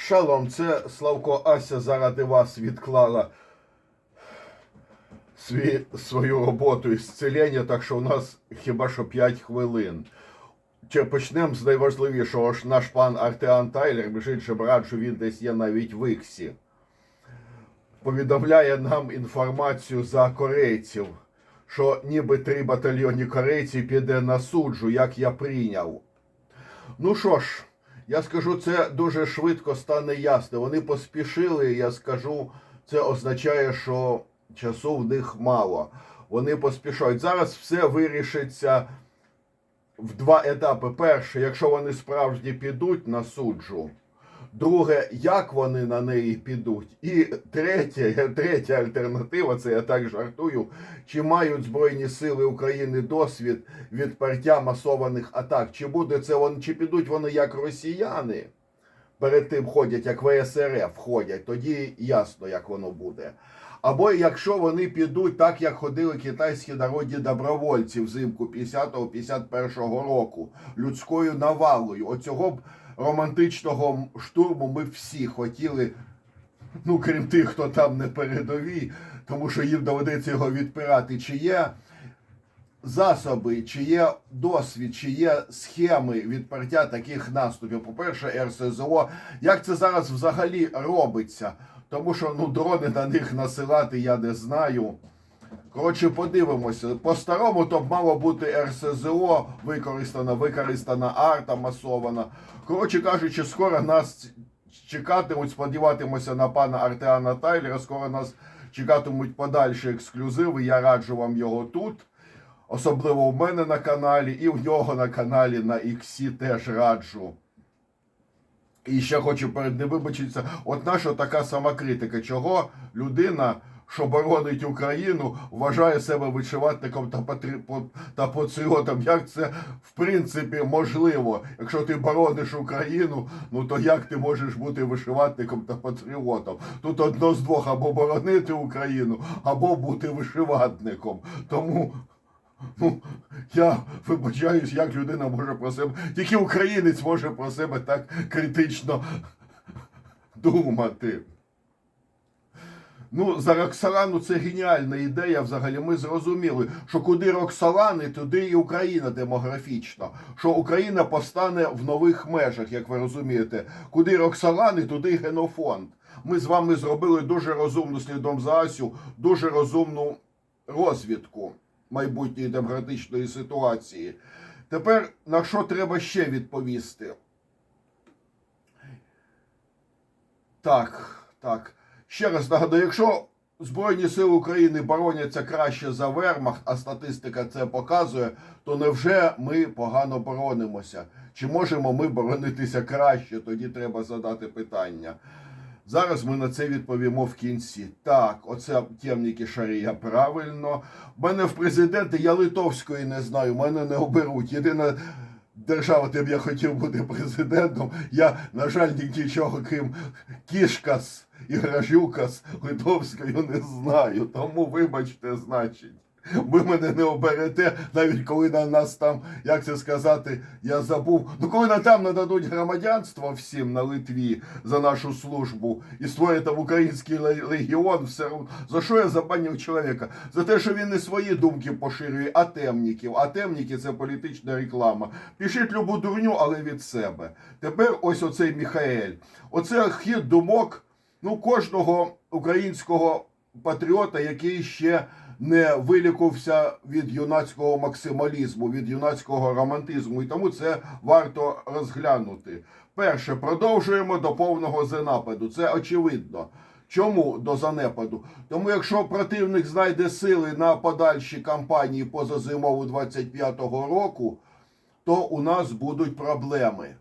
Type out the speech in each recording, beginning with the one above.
Шалом, це Славко Ася заради вас відклала свій, свою роботу із зцілення, так що у нас хіба що 5 хвилин. Чи почнемо з найважливішого ж наш пан Артеан Тайлер, між іншим раджу, він десь є навіть в Іксі. Повідомляє нам інформацію за корейців, що ніби три батальйоні корейців піде на суджу, як я прийняв. Ну що ж, я скажу, це дуже швидко стане ясно. Вони поспішили, я скажу, це означає, що часу в них мало. Вони поспішають. Зараз все вирішиться в два етапи. Перше, якщо вони справжні підуть на суджу. Друге, як вони на неї підуть. І третє, третя альтернатива, це я так жартую. Чи мають Збройні Сили України досвід відпертя масованих атак? Чи буде це вони, чи підуть вони як росіяни? Перед тим ходять, як ВСРФ ходять, тоді ясно, як воно буде. Або якщо вони підуть так, як ходили китайські народні добровольці взимку 50-51 року, людською навалою. Оцього б романтичного штурму ми всі хотіли, ну крім тих, хто там не передовій, тому що їм доведеться його відпирати. Чи є засоби, чи є досвід, чи є схеми відпертя таких наступів? По-перше, РСЗО. Як це зараз взагалі робиться? Тому що ну дрони на них насилати я не знаю. Коротше, подивимося. По-старому то б мало бути РСЗО використана, використана арта масована. Коротше кажучи, скоро нас чекатимуть, сподіватимося на пана Артеана Тайлера. Скоро нас чекатимуть подальші ексклюзиви. Я раджу вам його тут. Особливо в мене на каналі, і в нього на каналі на Іксі теж раджу. І ще хочу перед ним вибачитися. От наша така сама критика, чого людина, що боронить Україну, вважає себе вишиватником та та патріотом. Як це в принципі можливо? Якщо ти борониш Україну, ну то як ти можеш бути вишиватником та патріотом? Тут одно з двох або боронити Україну, або бути вишиватником. Тому. Ну, я вибачаюсь, як людина може про себе. Тільки українець може про себе так критично думати. Ну, за Роксолану це геніальна ідея. Взагалі, ми зрозуміли, що куди Роксолани, туди і Україна демографічно. Що Україна постане в нових межах, як ви розумієте. Куди Роксолани, туди генофонд. Ми з вами зробили дуже розумну слідом за Асю, дуже розумну розвідку майбутньої демократичної ситуації. Тепер на що треба ще відповісти? Так, так. Ще раз нагадую, якщо Збройні Сили України бороняться краще за Вермахт, а статистика це показує, то невже ми погано боронимося? Чи можемо ми боронитися краще? Тоді треба задати питання. Зараз ми на це відповімо в кінці. Так, оце темніки Шарія, правильно. В мене в президенти я литовської не знаю, мене не оберуть. Єдина держава, де б я хотів бути президентом, я, на жаль, нічого, крім кішкас і гражюкас литовською не знаю. Тому вибачте, значить. Ви мене не оберете, навіть коли на нас там, як це сказати, я забув. Ну коли нам там нададуть громадянство всім на Литві за нашу службу і створять там український легіон, все одно. за що я забанив чоловіка? За те, що він не свої думки поширює, а темників. А темники це політична реклама. Пишіть любу дурню, але від себе. Тепер ось оцей Міхаель. Оце хід думок ну, кожного українського патріота, який ще не вилікувався від юнацького максималізму, від юнацького романтизму. І тому це варто розглянути. Перше, продовжуємо до повного занепаду. Це очевидно. Чому до занепаду? Тому якщо противник знайде сили на подальші кампанії поза зимову 25-го року, то у нас будуть проблеми.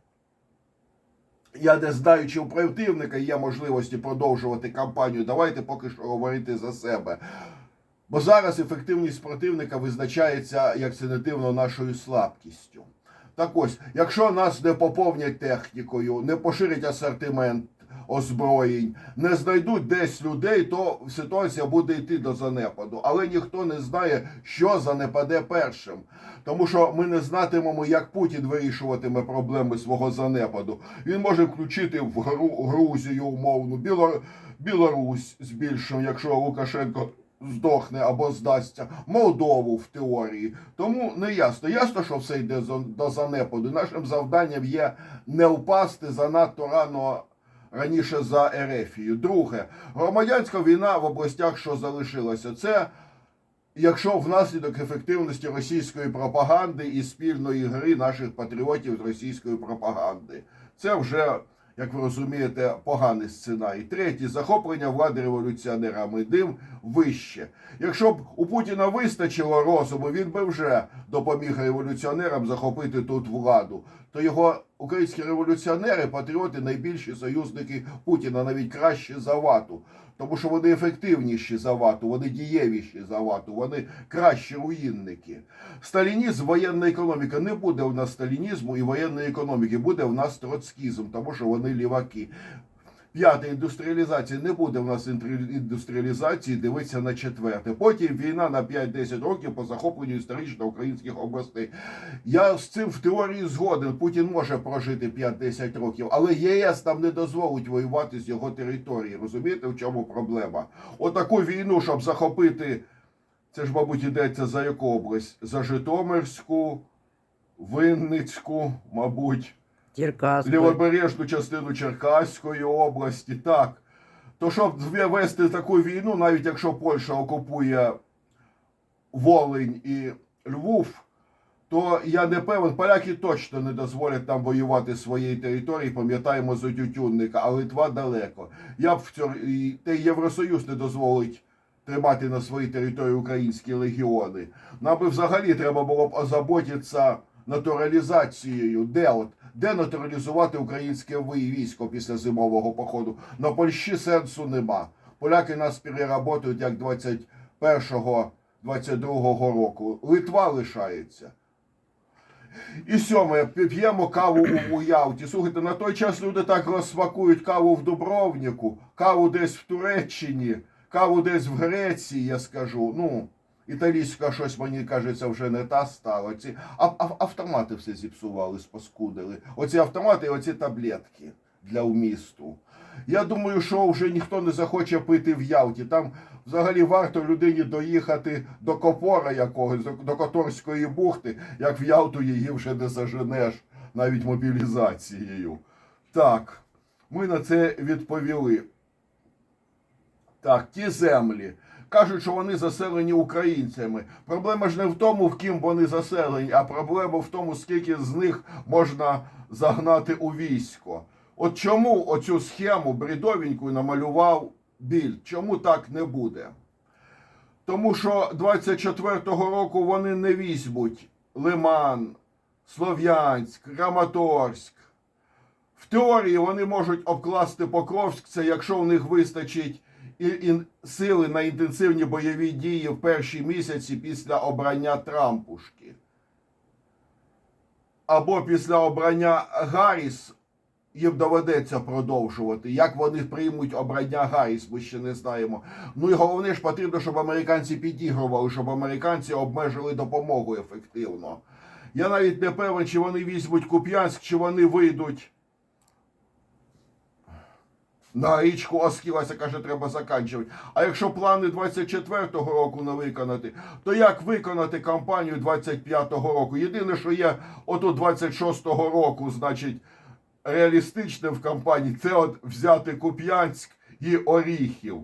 Я не знаю, чи у противника є можливості продовжувати кампанію. Давайте поки що говорити за себе. Бо зараз ефективність противника визначається, як це не дивно, нашою слабкістю. Так ось, якщо нас не поповнять технікою, не поширять асортимент озброєнь, не знайдуть десь людей, то ситуація буде йти до занепаду. Але ніхто не знає, що занепаде першим. Тому що ми не знатимемо, як Путін вирішуватиме проблеми свого занепаду. Він може включити в Грузію умовну, Білор... Білорусь збільшимо, якщо Лукашенко здохне або здасться, Молдову в теорії. Тому не ясно. Ясно, що все йде до занепаду. Нашим завданням є не впасти занадто рано. Раніше за Ерефію. Друге, громадянська війна в областях, що залишилася, це якщо внаслідок ефективності російської пропаганди і спільної гри наших патріотів з російської пропаганди. Це вже, як ви розумієте, поганий сценарій. Третє захоплення влади революціонерами. Дим вище. Якщо б у Путіна вистачило розуму, він би вже допоміг революціонерам захопити тут владу. То його українські революціонери, патріоти, найбільші союзники Путіна, навіть кращі за вату. Тому що вони ефективніші за вату, вони дієвіші за вату, вони кращі руїнники. Сталінізм, воєнна економіка. Не буде в нас сталінізму і воєнної економіки, буде в нас троцкізм, тому що вони ліваки. П'яте індустріалізація не буде в нас індустріалізації, дивиться на четверте. Потім війна на 5-10 років по захопленню історично українських областей. Я з цим в теорії згоден. Путін може прожити 5-10 років, але ЄС нам не дозволить воювати з його території. Розумієте, в чому проблема? Отаку війну, щоб захопити, це ж, мабуть, йдеться за яку область? За Житомирську, Винницьку, мабуть Черкаською. лівобережну частину Черкаської області, так. То щоб вести таку війну, навіть якщо Польща окупує Волинь і Львов, то я не певен, поляки точно не дозволять там воювати своєї території, пам'ятаємо за Тютюнника, а Литва далеко. Я б в цьому, та Євросоюз не дозволить тримати на своїй території українські легіони. Нам би взагалі треба було б озаботитися натуралізацією. Де от? Де натуралізувати українське військо після зимового походу? На Польщі сенсу нема. Поляки нас переработають як 21-го, 22-го року. Литва лишається. І сьоме, п'ємо каву у, у Ялті. Слухайте, на той час люди так розсмакують каву в Дубровнику, каву десь в Туреччині, каву десь в Греції, я скажу. Ну, італійська щось, мені кажеться, вже не та стала. Ці автомати все зіпсували, спаскудили. Оці автомати і оці таблетки для вмісту. Я думаю, що вже ніхто не захоче пити в Ялті. Там взагалі варто людині доїхати до Копора якогось, до Которської бухти, як в Ялту її вже не заженеш навіть мобілізацією. Так, ми на це відповіли. Так, ті землі. Кажуть, що вони заселені українцями. Проблема ж не в тому, в ким вони заселені, а проблема в тому, скільки з них можна загнати у військо. От чому оцю схему бредовеньку намалював біль? Чому так не буде? Тому що 24-го року вони не візьмуть Лиман, Слов'янськ, Краматорськ. В теорії вони можуть обкласти Покровськ, це якщо в них вистачить сили на інтенсивні бойові дії в перші місяці після обрання Трампушки. Або після обрання Гарріс їм доведеться продовжувати. Як вони приймуть обрання Гарріс, ми ще не знаємо. Ну і головне ж потрібно, щоб американці підігрували, щоб американці обмежили допомогу ефективно. Я навіть не певен, чи вони візьмуть Куп'янськ, чи вони вийдуть на річку Оскілася, каже, треба заканчувати. А якщо плани 24-го року не виконати, то як виконати кампанію 25-го року? Єдине, що є ото 26-го року, значить, реалістичне в кампанії, це от взяти Куп'янськ і Оріхів.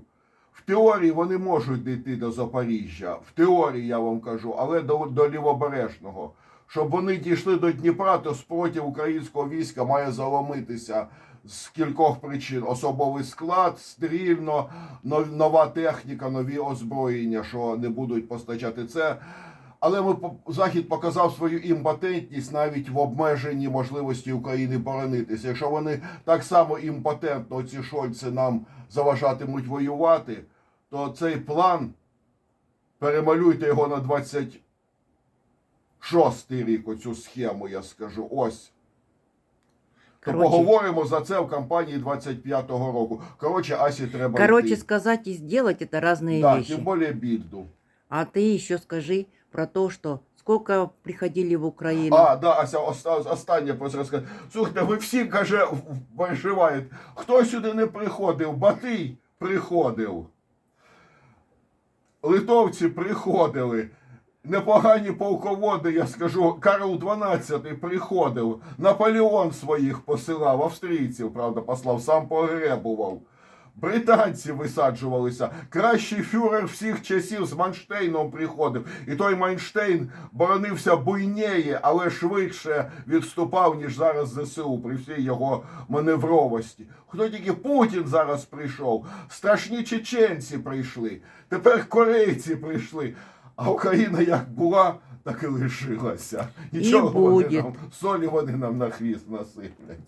В теорії вони можуть дійти до Запоріжжя. В теорії я вам кажу, але до, до лівобережного. Щоб вони дійшли до Дніпра, то спротив українського війська має заломитися з кількох причин: особовий склад, стрільно, нова техніка, нові озброєння, що не будуть постачати це. Але ми Захід показав свою імпотентність навіть в обмеженні можливості України боронитися. Якщо вони так само імпотентно, ці шольці нам заважатимуть воювати, то цей план перемалюйте його на 26 рік, оцю схему, я скажу. Ось. То Короче. поговоримо за це в кампанії 25-го року. Коротше, Асі треба Короче, йти. сказать и сделать это разные Да, вещи. тим більше більду. А ты еще скажи про то, что сколько приходили в Украину. А, да, Ася, оста- останнє просто розказати. Слухайте, ви всі, каже, в- в- переживають. Хто сюди не приходив? Батий приходив. Литовці приходили. Непогані полководи, я скажу, Карл XII приходив. Наполеон своїх посилав, австрійців, правда, послав, сам погребував. Британці висаджувалися. Кращий фюрер всіх часів з Манштейном приходив. І той Манштейн боронився буйніє, але швидше відступав, ніж зараз ЗСУ при всій його маневровості. Хто тільки Путін зараз прийшов, страшні чеченці прийшли, тепер корейці прийшли. А Україна як була, так і лишилася. Нічого вони буде. нам, солі вони нам на хвіст насиплять.